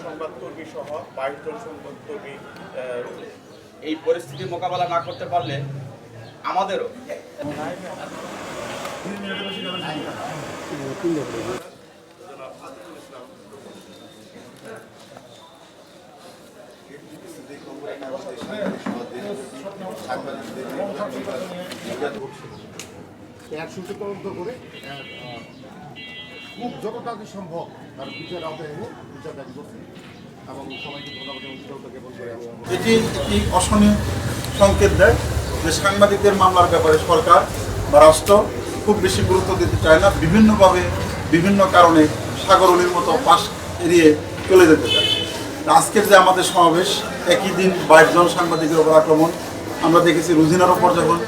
সংবাদকর্মী সহ বাইশ জন সংবাদকর্মী এই পরিস্থিতি মোকাবেলা না করতে পারলে আমাদেরও। খুব যত তাড়াতাড়ি সম্ভব তার বিচার আওতায় এনে বিচার দাবি করছে এবং সবাইকে এটি একটি অশনীয় সংকেত দেয় যে সাংবাদিকদের মামলার ব্যাপারে সরকার বা রাষ্ট্র খুব বেশি গুরুত্ব দিতে চায় না, বিভিন্নভাবে বিভিন্ন কারণে সাগরণীর মতো পাশ এড়িয়ে চলে যেতে চায়। আজকের যে আমাদের সমাবেশ, একই দিন বাইশ জন সাংবাদিকের উপর আক্রমণ আমরা দেখেছি রুজিনার ওপর যখন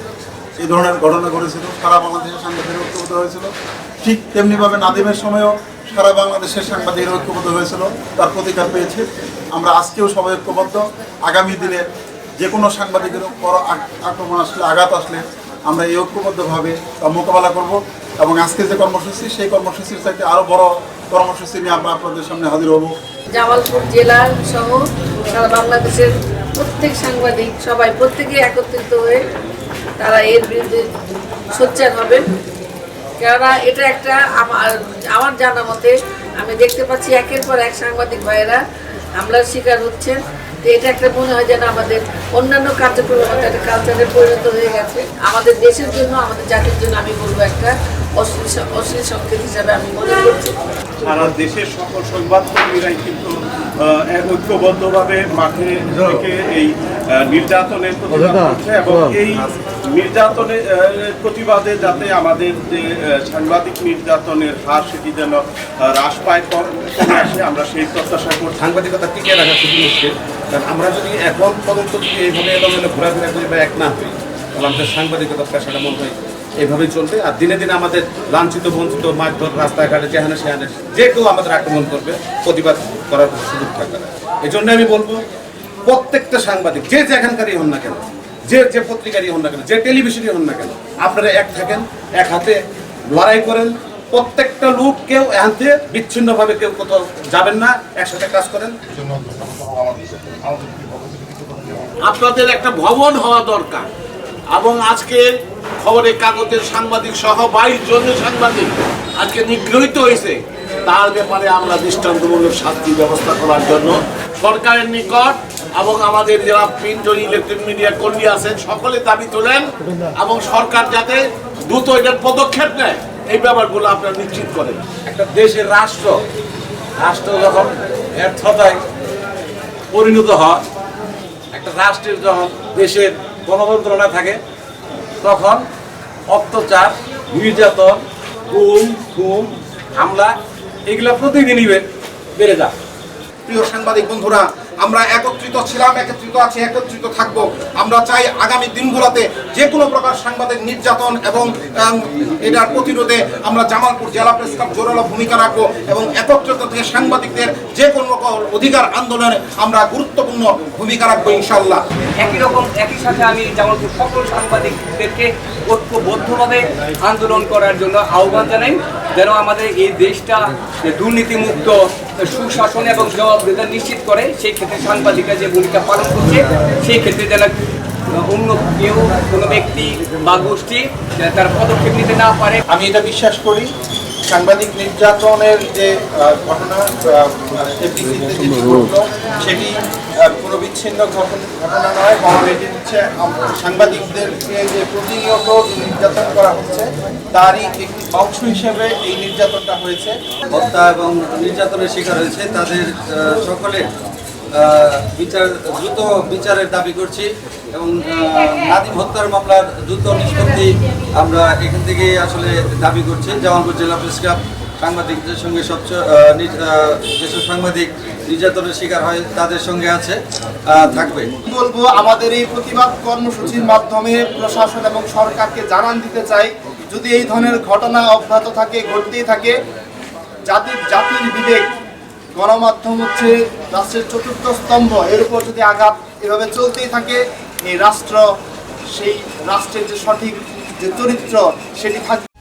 এই ধরনের ঘটনা ঘটেছিল, সারা বাংলাদেশের সাংবাদিক ঐক্যবদ্ধ হয়েছিল। ঠিক তেমনিভাবে নাদিমের সময়ও সারা বাংলাদেশের সাংবাদিক ঐক্যবদ্ধ হয়েছিল, তার প্রতিকার পেয়েছে। আমরা আজকেও সবাই ঐক্যবদ্ধ। আগামী দিনে যে কোনো সাংবাদিকের উপর আক্রমণ আসলে, আঘাত আসলে আমরা এই ঐক্যবদ্ধভাবে মোকাবেলা করব এবং আজকে যে কর্মসূচি, সেই কর্মসূচির চাইতে আরও বড় কর্মসূচি নিয়ে আমরা আপনাদের সামনে হাজির হব। জামালপুর জেলা সহ সারা বাংলাদেশের প্রত্যেক সাংবাদিক, সবাই প্রত্যেকে একত্রিত হয়ে তারা এর বিরুদ্ধে সোচ্চার হবেন কেননা এটা একটা আমার আমার জানা মতে, আমি দেখতে পাচ্ছি একের পর এক সাংবাদিক ভাইয়েরা হামলার শিকার হচ্ছেন। তো এটা একটা মনে হয় যেন আমাদের অন্যান্য কার্যক্রমের মতো একটা কালচারে পরিণত হয়ে গেছে। আমাদের দেশের জন্য, আমাদের জাতির জন্য আমি বলব একটা অশ্লীল সংকেত হিসাবে আমি মনে করছি সারা দেশের সকল সংবাদকর্মীরাই কিন্তু ঐক্যবদ্ধভাবে মাঠে থেকে এই নির্যাতনের প্রতিবাদ করছে এবং এই নির্যাতনের প্রতিবাদে যাতে আমাদের যে সাংবাদিক নির্যাতনের হার সেটি যেন হ্রাস পায় কম আসে আমরা সেই প্রত্যাশা করছি। সাংবাদিকতা টিকে রাখা খুবই মুশকিল কারণ আমরা যদি এখন পর্যন্ত যদি এইভাবে এলোমেলো ঘোরাফেরা করি বা এক না হই তাহলে আমাদের সাংবাদিকতার পেশাটা মনে হয় এইভাবেই চলবে। আর দিনে দিনে আমাদের লাঞ্ছিত, বঞ্চিত, মারধর, রাস্তাঘাটে যেখানে সেখানে যে কেউ আমাদের আক্রমণ করবে, প্রতিবাদ করার সুযোগ থাকবে না। এই জন্য আমি বলব, প্রত্যেকটা সাংবাদিক, যে যেখানকারই হন না কেন, যে যে পত্রিকারই হন না কেন, যে টেলিভিশনই হন না কেন, আপনারা এক থাকেন, এক হাতে লড়াই করেন। প্রত্যেকটা লোক কেউ হাতে বিচ্ছিন্নভাবে কেউ কোথাও যাবেন না, একসাথে কাজ করেন। আপনাদের একটা ভবন হওয়া দরকার। এবং আজকে খবরের কাগজের সাংবাদিক সহ বাইশ জনের সাংবাদিক আজকে নিগৃহীত হয়েছে। তার ব্যাপারে আমরা দৃষ্টান্তমূলক শাস্তি ব্যবস্থা করার জন্য সরকারের নিকট এবং আমাদের যারা প্রিন্ট ও ইলেকট্রনিক মিডিয়া কর্মী আছেন, সকলে দাবি তোলেন এবং সরকার যাতে দ্রুত এটার পদক্ষেপ নেয়, এই ব্যাপারগুলো আপনারা নিশ্চিত করেন। একটা দেশের রাষ্ট্র রাষ্ট্র যখন ব্যর্থতায় পরিণত হয়, একটা রাষ্ট্রের যখন দেশের গণতন্ত্র থাকে তখন অত্যাচার নির্যাতন গুম খুম হামলা এগুলো প্রতিদিনই বেড়ে যায়। প্রিয় সাংবাদিক বন্ধুরা, আমরা একত্রিত ছিলাম, একত্রিত আছি, একত্রিত থাকব। আমরা চাই আগামী দিনগুলোতে যে কোনো প্রকার সাংবাদিক নির্যাতন এবং এটার প্রতিরোধে আমরা জামালপুর জেলা প্রেস ক্লাব জোরালো ভূমিকা রাখব এবং একত্রিত থেকে সাংবাদিকদের যে কোনো রকম অধিকার আন্দোলনে আমরা গুরুত্বপূর্ণ ভূমিকা রাখব ইনশাল্লাহ একই রকম, একই সাথে আমি জামালপুর সকল সাংবাদিকদেরকে ঐক্যবদ্ধভাবে আন্দোলন করার জন্য আহ্বান জানাই। যেন আমাদের এই দেশটা দুর্নীতিমুক্ত, সুশাসন এবং জবাবদিহিতা নিশ্চিত করে, সেই ক্ষেত্রে সাংবাদিকরা যে ভূমিকা পালন করছে, সেই ক্ষেত্রে যেন অন্য কেউ, কোনো ব্যক্তি বা গোষ্ঠী তার পদক্ষেপ নিতে না পারে। আমি এটা বিশ্বাস করি। সাংবাদিক নির্যাতনের যে ঘটনা ঘটল সেটি কোনো বিচ্ছিন্ন ঘটনা নয় বরং এটি হচ্ছে সাংবাদিকদেরকে যে প্রতিনিয়ত নির্যাতন করা হচ্ছে তারই একটি অংশ হিসেবে এই নির্যাতনটা হয়েছে। হত্যা এবং নির্যাতনের শিকার হয়েছে তাদের সকলের। বিচার, দ্রুত বিচারের দাবি করছি এবং নাদিম হত্যার মামলার দ্রুত নিষ্পত্তি আমরা এখান থেকে আসলে দাবি করছি। জামালপুর জেলা প্রেস ক্লাব সাংবাদিকদের সঙ্গে সবচেয়ে যেসব সাংবাদিক নির্যাতনের শিকার হয় তাদের সঙ্গে আছে থাকবে। বলব, আমাদের এই প্রতিবাদ কর্মসূচির মাধ্যমে প্রশাসন এবং সরকারকে জানান দিতে চাই, যদি এই ধরনের ঘটনা অব্যাহত থাকে, ঘটতেই থাকে, জাতির জাতির বিবেক গণমাধ্যম হচ্ছে রাষ্ট্রের চতুর্থ স্তম্ভ। এর উপর যদি আঘাত এভাবে চলতেই থাকে, এই রাষ্ট্র, সেই রাষ্ট্রের যে সঠিক যে চরিত্র, সেটি থাকবে